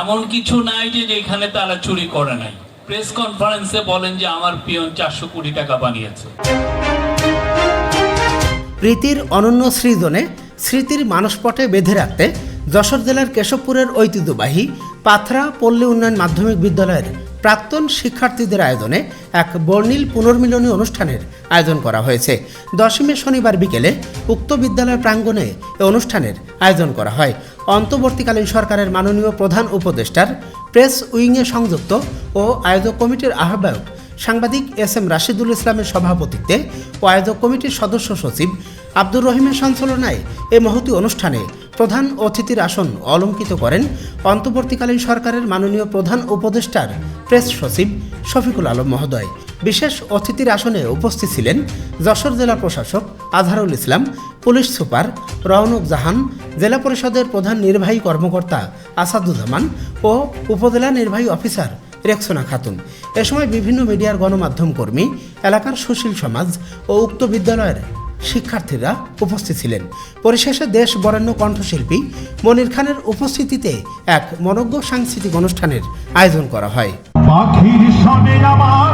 এমন কিছু নাই যে যেখানে তারা চুরি করে নাই। প্রেস কনফারেন্সে বলেন যে আমার পিয়ন চারশো কোটি টাকা বানিয়েছে। প্রীতির অনন্য সৃজনে স্মৃতির মানসপটে বেঁধে রাখতে যশোর জেলার কেশবপুরের ঐতিহ্যবাহী পাথরা পল্লী উন্নয়ন মাধ্যমিক বিদ্যালয়ের প্রাক্তন শিক্ষার্থীদের আয়োজনে এক বর্ণিল পুনর্মিলনী অনুষ্ঠানের আয়োজন করা হয়েছে। দশমী শনিবার বিকেলে উক্ত বিদ্যালয় প্রাঙ্গণে এ অনুষ্ঠানের আয়োজন করা হয়। অন্তর্বর্তীকালীন সরকারের মাননীয় প্রধান উপদেষ্টার প্রেস উইংয়ে সংযুক্ত ও আয়োজক কমিটির আহ্বায়ক সাংবাদিক এস এম রাশিদুল ইসলামের সভাপতিত্বে ও আয়োজক কমিটির সদস্য সচিব আব্দুর রহিমের সঞ্চালনায় এ মহতি অনুষ্ঠানে প্রধান অতিথির আসন অলঙ্কিত করেন অন্তর্বর্তীকালীন সরকারের মাননীয় প্রধান উপদেষ্টার প্রেস সচিব শফিকুল আলম মহোদয়। বিশেষ অতিথির আসনে উপস্থিত ছিলেন যশোর জেলা প্রশাসক আজহারুল ইসলাম পুলিশ সুপার রওনক জাহান, জেলা পরিষদের প্রধান নির্বাহী কর্মকর্তা আসাদুজ্জামান ও উপজেলা নির্বাহী অফিসার রেক্সোনা খাতুন। এ সময় বিভিন্ন মিডিয়ার গণমাধ্যম কর্মী, এলাকার সুশীল সমাজ ও উক্ত বিদ্যালয়ের শিক্ষার্থীরা উপস্থিত ছিলেন। পরিশেষে দেশ বরেণ্য কণ্ঠশিল্পী মনির খানের উপস্থিতিতে এক মনজ্ঞ সাংস্কৃতিক অনুষ্ঠানের আয়োজন করা হয়। পাখির আমার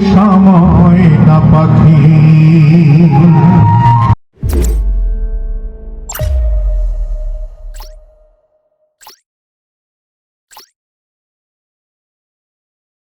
সময় না পাখি।